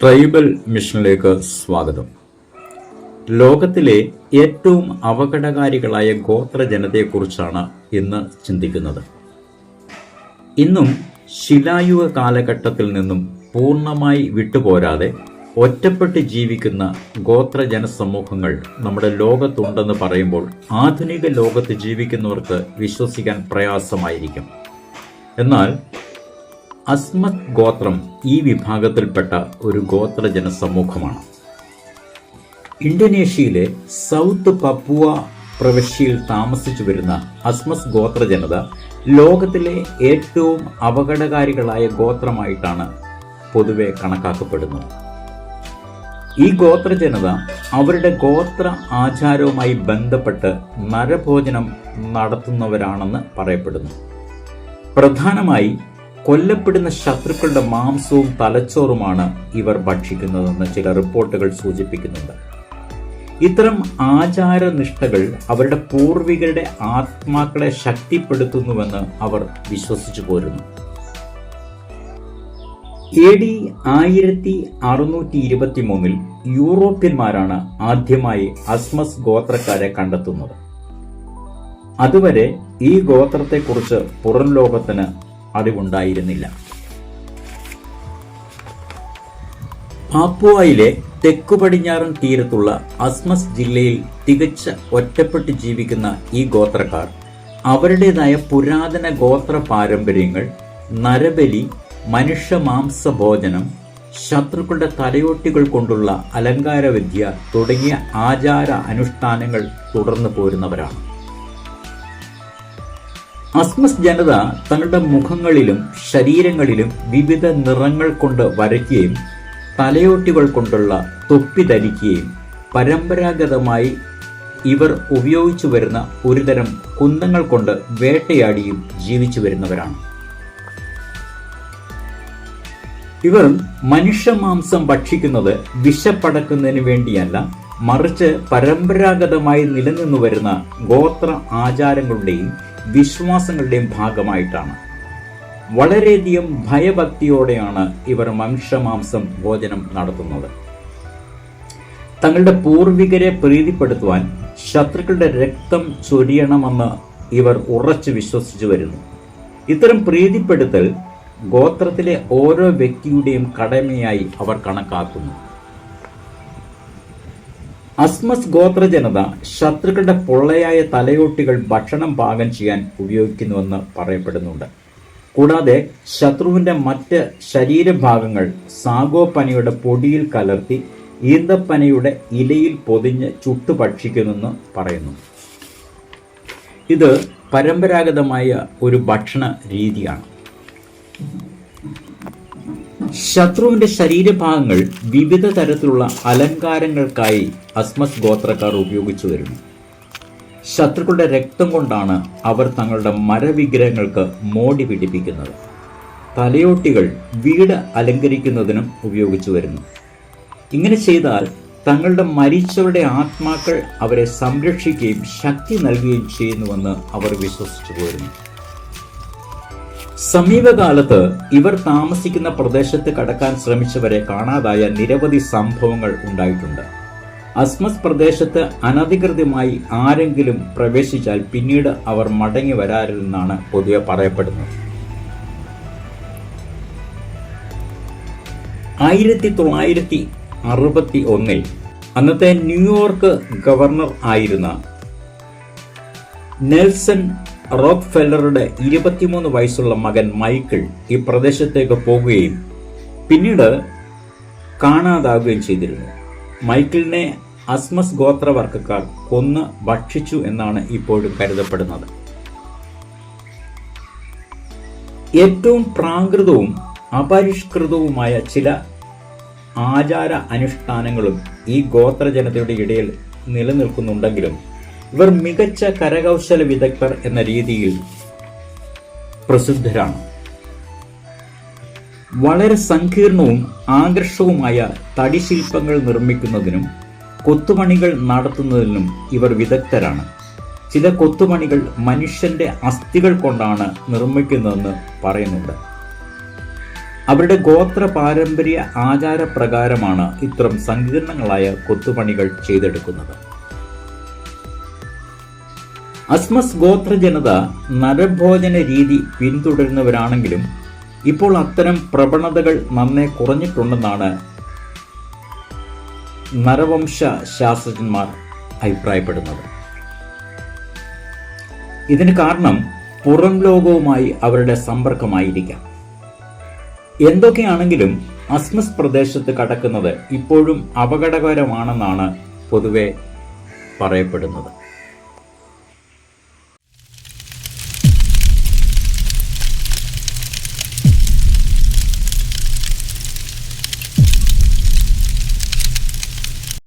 Tribal മിഷനിലേക്ക് സ്വാഗതം. ലോകത്തിലെ ഏറ്റവും അപകടകാരികളായ ഗോത്ര ജനതയെക്കുറിച്ചാണ് ഇന്ന് ചിന്തിക്കുന്നത്. ഇന്നും ശിലായുഗ കാലഘട്ടത്തിൽ നിന്നും പൂർണമായി വിട്ടുപോരാതെ ഒറ്റപ്പെട്ട് ജീവിക്കുന്ന ഗോത്ര ജനസമൂഹങ്ങൾ നമ്മുടെ ലോകത്തുണ്ടെന്ന് പറയുമ്പോൾ ആധുനിക ലോകത്ത് ജീവിക്കുന്നവർക്ക് വിശ്വസിക്കാൻ പ്രയാസമായിരിക്കും. എന്നാൽ അസ്മത് ഗോത്രം ഈ വിഭാഗത്തിൽപ്പെട്ട ഒരു ഗോത്ര ജനസമൂഹമാണ്. ഇന്തോനേഷ്യയിലെ സൗത്ത് പപ്പുവ പ്രവിശ്യയിൽ താമസിച്ചു വരുന്ന അസ്മസ് ഗോത്ര ജനത ലോകത്തിലെ ഏറ്റവും അപകടകാരികളായ ഗോത്രമായിട്ടാണ് പൊതുവെ കണക്കാക്കപ്പെടുന്നത്. ഈ ഗോത്ര ജനത അവരുടെ ഗോത്ര ആചാരവുമായി ബന്ധപ്പെട്ട് നരഭോജനം നടത്തുന്നവരാണെന്ന് പറയപ്പെടുന്നു. പ്രധാനമായി കൊല്ലപ്പെടുന്ന ശത്രുക്കളുടെ മാംസവും തലച്ചോറുമാണ് ഇവർ ഭക്ഷിക്കുന്നതെന്ന് ചില റിപ്പോർട്ടുകൾ സൂചിപ്പിക്കുന്നുണ്ട്. ഇത്തരം ആചാരനിഷ്ഠകൾ അവരുടെ പൂർവികരുടെ ആത്മാക്കളെ ശക്തിപ്പെടുത്തുന്നുവെന്ന് അവർ വിശ്വസിച്ചു പോരുന്നു. എ ഡി ആയിരത്തി അറുന്നൂറ്റി ഇരുപത്തി മൂന്നിൽ യൂറോപ്യന്മാരാണ് ആദ്യമായി അസ്മസ് ഗോത്രക്കാരെ കണ്ടെത്തുന്നത്. അതുവരെ ഈ ഗോത്രത്തെക്കുറിച്ച് പുറം ലോകത്തിന് അറിവുണ്ടായിരുന്നില്ല പാപ്പുവയിലെ തെക്കു പടിഞ്ഞാറൻ തീരത്തുള്ള അസ്മസ് ജില്ലയിൽ തികച്ച ഒറ്റപ്പെട്ട് ജീവിക്കുന്ന ഈ ഗോത്രക്കാർ അവരുടേതായ പുരാതന ഗോത്ര പാരമ്പര്യങ്ങൾ നരബലി മനുഷ്യ മാംസഭോജനം ശത്രുക്കളുടെ തലയോട്ടികൾ കൊണ്ടുള്ള അലങ്കാരവിദ്യ തുടങ്ങിയ ആചാര അനുഷ്ഠാനങ്ങൾ തുടർന്നു പോരുന്നവരാണ്. അസ്മസ് ജനത തങ്ങളുടെ മുഖങ്ങളിലും ശരീരങ്ങളിലും വിവിധ നിറങ്ങൾ കൊണ്ട് വരയ്ക്കുകയും തലയോട്ടികൾ കൊണ്ടുള്ള തൊപ്പി ധരിക്കുകയും പരമ്പരാഗതമായി ഇവർ ഉപയോഗിച്ചു വരുന്ന ഒരുതരം കുന്തങ്ങൾ കൊണ്ട് വേട്ടയാടിയും ജീവിച്ചു വരുന്നവരാണ്. ഇവർ മനുഷ്യ മാംസം ഭക്ഷിക്കുന്നത് വിശപ്പടക്കുന്നതിന് വേണ്ടിയല്ല മറിച്ച് പരമ്പരാഗതമായി നിലനിന്നു വരുന്ന ഗോത്ര ആചാരങ്ങളുടെയും വിശ്വാസങ്ങളുടെയും ഭാഗമായിട്ടാണ്. വളരെയധികം ഭയഭക്തിയോടെയാണ് ഇവർ മനുഷ്യമാംസം ഭോജനം നടത്തുന്നത്. തങ്ങളുടെ പൂർവികരെ പ്രീതിപ്പെടുത്തുവാൻ ശത്രുക്കളുടെ രക്തം ചൊരിയണമെന്ന് ഇവർ ഉറച്ചു വിശ്വസിച്ചു വരുന്നു. ഇത്തരം പ്രീതിപ്പെടുത്തൽ ഗോത്രത്തിലെ ഓരോ വ്യക്തിയുടെയും കടമയായി അവർ കണക്കാക്കുന്നു. അസ്മസ് ഗോത്ര ജനത ശത്രുക്കളുടെ പൊള്ളയായ തലയോട്ടികൾ ഭക്ഷണം പാകം ചെയ്യാൻ ഉപയോഗിക്കുന്നുവെന്ന് പറയപ്പെടുന്നുണ്ട്. കൂടാതെ ശത്രുവിന്റെ മറ്റ് ശരീരഭാഗങ്ങൾ സാഗോപ്പനയുടെ പൊടിയിൽ കലർത്തി ഈന്തപ്പനയുടെ ഇലയിൽ പൊതിഞ്ഞ് ചുട്ടു ഭക്ഷിക്കുന്നെന്ന് പറയുന്നു. ഇത് പരമ്പരാഗതമായ ഒരു ഭക്ഷണ രീതിയാണ്. ശത്രുവിന്റെ ശരീരഭാഗങ്ങൾ വിവിധ തരത്തിലുള്ള അലങ്കാരങ്ങൾക്കായി അസ്മസ് ഗോത്രക്കാർ ഉപയോഗിച്ചു വരുന്നു. ശത്രുക്കളുടെ രക്തം കൊണ്ടാണ് അവർ തങ്ങളുടെ മരവിഗ്രഹങ്ങൾക്ക് മോടി പിടിപ്പിക്കുന്നത്. തലയോട്ടികൾ വീട് അലങ്കരിക്കുന്നതിനും ഉപയോഗിച്ചു വരുന്നു. ഇങ്ങനെ ചെയ്താൽ തങ്ങളുടെ മരിച്ചവരുടെ ആത്മാക്കൾ അവരെ സംരക്ഷിക്കുകയും ശക്തി നൽകുകയും ചെയ്യുന്നുവെന്ന് അവർ വിശ്വസിച്ചു പോരുന്നു. സമീപകാലത്ത് ഇവർ താമസിക്കുന്ന പ്രദേശത്ത് കടക്കാൻ ശ്രമിച്ചവരെ കാണാതായ നിരവധി സംഭവങ്ങൾ ഉണ്ടായിട്ടുണ്ട്. അസ്മസ് പ്രദേശത്ത് അനധികൃതമായി ആരെങ്കിലും പ്രവേശിച്ചാൽ പിന്നീട് അവർ മടങ്ങി വരാറില്ലെന്നാണ് പൊതുവെ പറയപ്പെടുന്നത്. ആയിരത്തി തൊള്ളായിരത്തി അറുപത്തി ഒന്നിൽ അന്നത്തെ ന്യൂയോർക്ക് ഗവർണർ ആയിരുന്ന നെൽസൺ റോക്ക് ഫെല്ലറുടെ ഇരുപത്തിമൂന്ന് വയസ്സുള്ള മകൻ മൈക്കിൾ ഈ പ്രദേശത്തേക്ക് പോകുകയും പിന്നീട് കാണാതാവുകയും ചെയ്തിരുന്നു. മൈക്കിളിനെ അസ്മസ് ഗോത്രവർഗക്കാർ കൊന്ന് ഭക്ഷിച്ചു എന്നാണ് ഇപ്പോഴും കരുതപ്പെടുന്നത്. ഏറ്റവും പ്രാകൃതവും അപരിഷ്കൃതവുമായ ചില ആചാര അനുഷ്ഠാനങ്ങളും ഈ ഗോത്രജനതയുടെ ഇടയിൽ നിലനിൽക്കുന്നുണ്ടെങ്കിലും ഇവർ മികച്ച കരകൗശല വിദഗ്ധർ എന്ന രീതിയിൽ പ്രസിദ്ധരാണ്. വളരെ സങ്കീർണവും ആകർഷകവുമായ തടിശില്പങ്ങൾ നിർമ്മിക്കുന്നതിനും കൊത്തുപണികൾ നടത്തുന്നതിനും ഇവർ വിദഗ്ധരാണ്. ചില കൊത്തുപണികൾ മനുഷ്യന്റെ അസ്ഥികൾ കൊണ്ടാണ് നിർമ്മിക്കുന്നതെന്ന് പറയുന്നുണ്ട്. അവരുടെ ഗോത്ര പാരമ്പര്യ ആചാരപ്രകാരമാണ് ഇത്തരം സങ്കീർണങ്ങളായ കൊത്തുപണികൾ ചെയ്തെടുക്കുന്നത്. അസ്മസ് ഗോത്ര ജനത നരഭോജന രീതി പിന്തുടരുന്നവരാണെങ്കിലും ഇപ്പോൾ അത്തരം പ്രവണതകൾ നന്നേ കുറഞ്ഞിട്ടുണ്ടെന്നാണ് നരവംശ ശാസ്ത്രജ്ഞന്മാർ അഭിപ്രായപ്പെടുന്നത്. ഇതിന് കാരണം പുറം ലോകവുമായി അവരുടെ സമ്പർക്കമായിരിക്കാം. എന്തൊക്കെയാണെങ്കിലും അസ്മസ് പ്രദേശത്ത് കടക്കുന്നത് ഇപ്പോഴും അപകടകരമാണെന്നാണ് പൊതുവെ പറയപ്പെടുന്നത്.